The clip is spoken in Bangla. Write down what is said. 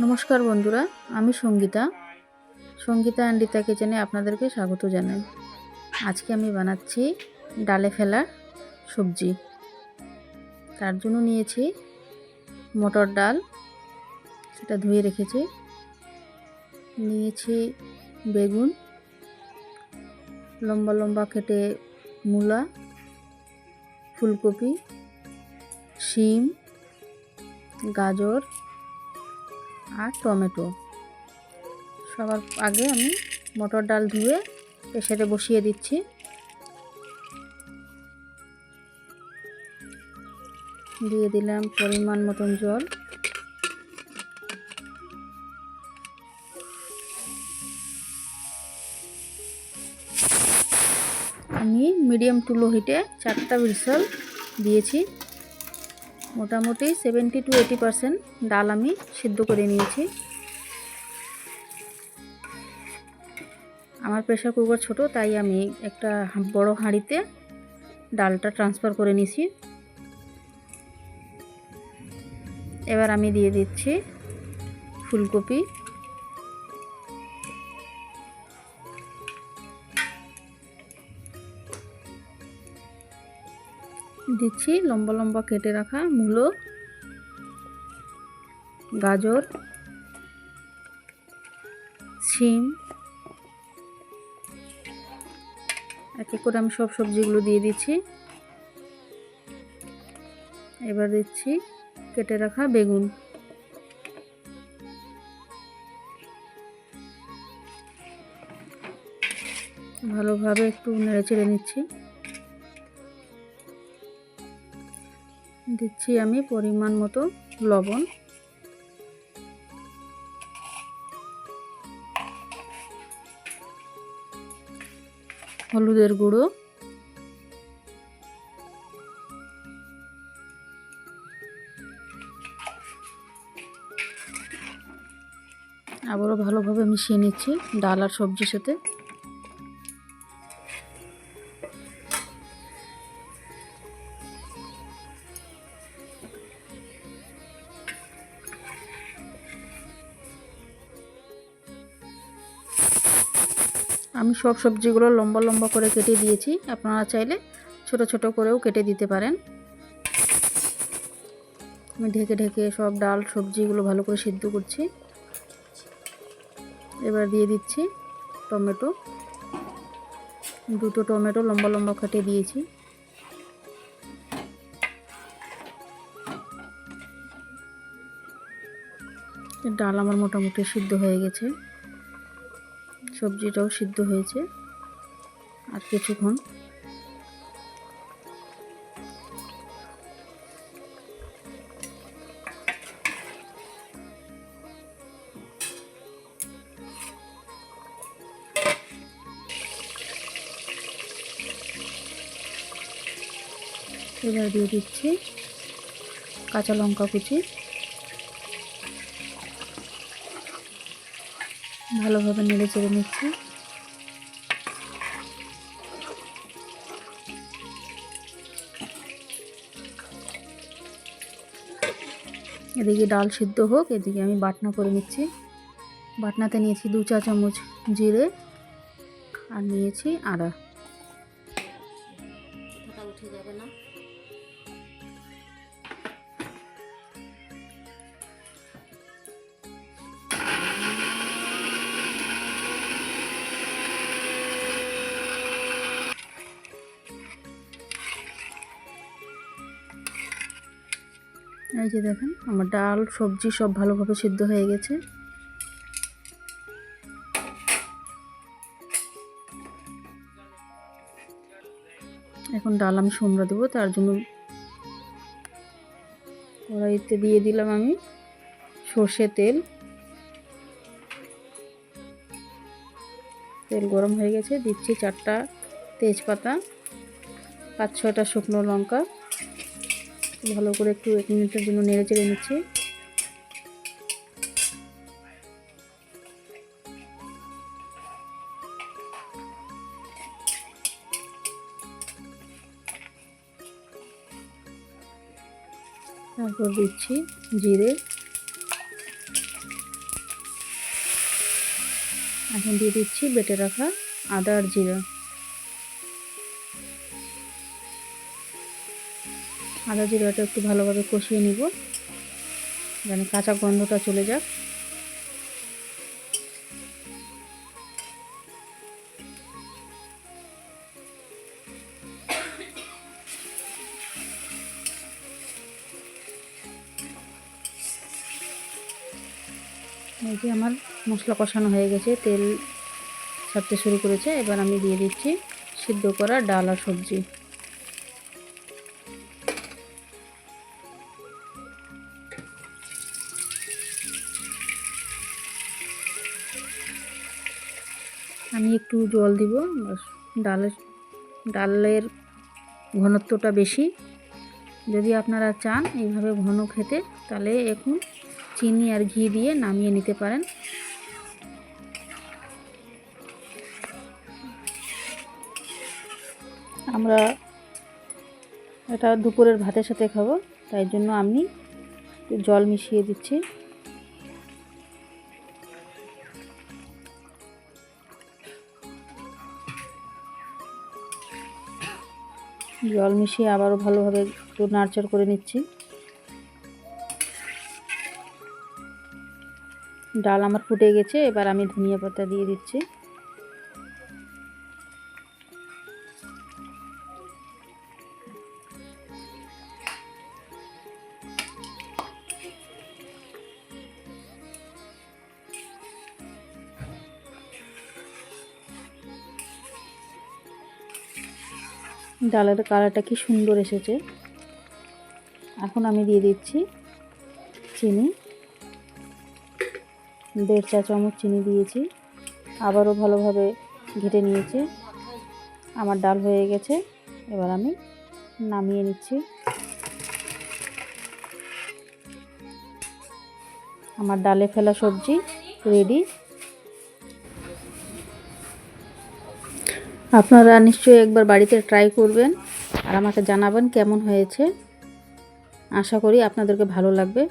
নমস্কার বন্ধুরা, আমি সঙ্গীতা। সঙ্গীতা অ্যান্ডিতা কিচেনে আপনাদেরকে স্বাগত জানাই। আজকে আমি বানাচ্ছি ডালে ফেলার সবজি। তার জন্য নিয়েছি মটর ডাল, সেটা ধুয়ে রেখেছি। নিয়েছি বেগুন, লম্বা লম্বা কেটে মূলা, ফুলকপি, শিম, গাজর আর টমেটো। সবার আগে আমি মটর ডাল ধুয়ে প্রেসারে বসিয়ে দিচ্ছি। দিয়ে দিলাম পরিমাণ মতন জল। আমি মিডিয়াম টু লো হিটে চারটা বিসল দিয়েছি। মোটামুটি সেভেন্টি টু এইটি পারসেন্ট ডাল আমি সিদ্ধ করে নিয়েছি। আমার প্রেশার কুকার ছোট, তাই আমি একটা বড় হাঁড়িতে ডালটা ট্রান্সফার করে নিয়েছি। এবার আমি দিয়ে দিচ্ছি ফুলকপি। দিচ্ছি লম্বা লম্বা কেটে রাখা মূলো, গাজর, শিম। এক এক করে আমি সব সবজিগুলো দিয়ে দিচ্ছি। এবার দিচ্ছি কেটে রাখা বেগুন। ভালোভাবে একটু নেড়ে চেড়ে নিচ্ছি। দিচ্ছি আমি পরিমাণ মতো লবণ। হলুদের গুঁড়ো। আবারও ভালোভাবে মিশিয়ে নিচ্ছি ডাল আর সবজির সাথে। আমি সব সবজিগুলো লম্বা লম্বা করে কেটে দিয়েছি। আপনারা চাইলে ছোট ছোট করেও কেটে দিতে পারেন। আমি ঢেকে ঢেকে সব ডাল, সবজিগুলো ভালো করে সিদ্ধ করছি। এবার দিয়ে দিচ্ছি টমেটো। দুটো টমেটো লম্বা লম্বা কেটে দিয়েছি। ডাল আমার মোটামুটি সিদ্ধ হয়ে গেছে। সবজিটাও সিদ্ধ হয়েছে আর কিছুক্ষণ। এবার দিয়ে দিচ্ছি কাঁচা লঙ্কা কুচি। ভালোভাবে নেড়ে চেড়ে নিচ্ছি। এদিকে ডাল সিদ্ধ হোক, এদিকে আমি বাটনা করে নিচ্ছি। বাটনাতে নিয়েছি দু চা চামচ জিরে আর নিয়েছি আদা। উঠে যাবে না। এই যে দেখেন, আমার ডাল, সবজি সব ভালোভাবে সিদ্ধ হয়ে গেছে। এখন ডাল আমি সোমরা দেবো, তার জন্য কড়াইতে দিয়ে দিলাম আমি সর্ষে তেল। তেল গরম হয়ে গেছে, দিচ্ছি চারটা তেজপাতা, পাঁচ ছয়টা শুকনো লঙ্কা। ভালো করে একটু এক মিনিটের জন্য নেড়ে চেড়ে নিচ্ছি। তারপর দিচ্ছি জিরে। এখন দিয়ে দিচ্ছি বেটে রাখা আদা আর জিরা। আদা জিরাটা একটু ভালোভাবে কষিয়ে নিব। যেন কাঁচা গন্ধটা চলে যাক। এই আমার মশলা কষানো হয়ে গেছে, তেল ছাড়তে শুরু করেছে। এবার আমি দিয়ে দিচ্ছি সিদ্ধ করা ডাল আর সবজি। একটু জল দিব ডালের ডালের ঘনত্বটা বেশি। যদি আপনারা চান এইভাবে ঘন খেতে, তাহলে এখন চিনি আর ঘি দিয়ে নামিয়ে নিতে পারেন। আমরা এটা দুপুরের ভাতের সাথে খাব, তাই জন্য আমি জল মিশিয়ে দিচ্ছি। জল মিশিয়ে আবারও ভালোভাবে একটু নাড়চাড় করে নিচ্ছি। ডাল আমার ফুটে গেছে, এবার আমি ধনিয়া পাতা দিয়ে দিচ্ছি। ডালের কালারটা কি সুন্দর এসেছে। এখন আমি দিয়ে দিচ্ছি চিনি। দেড় চা চামচ চিনি দিয়েছি। আবারও ভালোভাবে ঘেটে নিয়েছি। আমার ডাল হয়ে গেছে। এবার আমি নামিয়ে নিচ্ছি। আমার ডালে ফেলা সবজি রেডি। আপনারা নিশ্চয়ই একবার বাড়িতে ট্রাই করবেন আর আমাকে জানাবেন কেমন হয়েছে। আশা করি আপনাদেরকে ভালো লাগবে।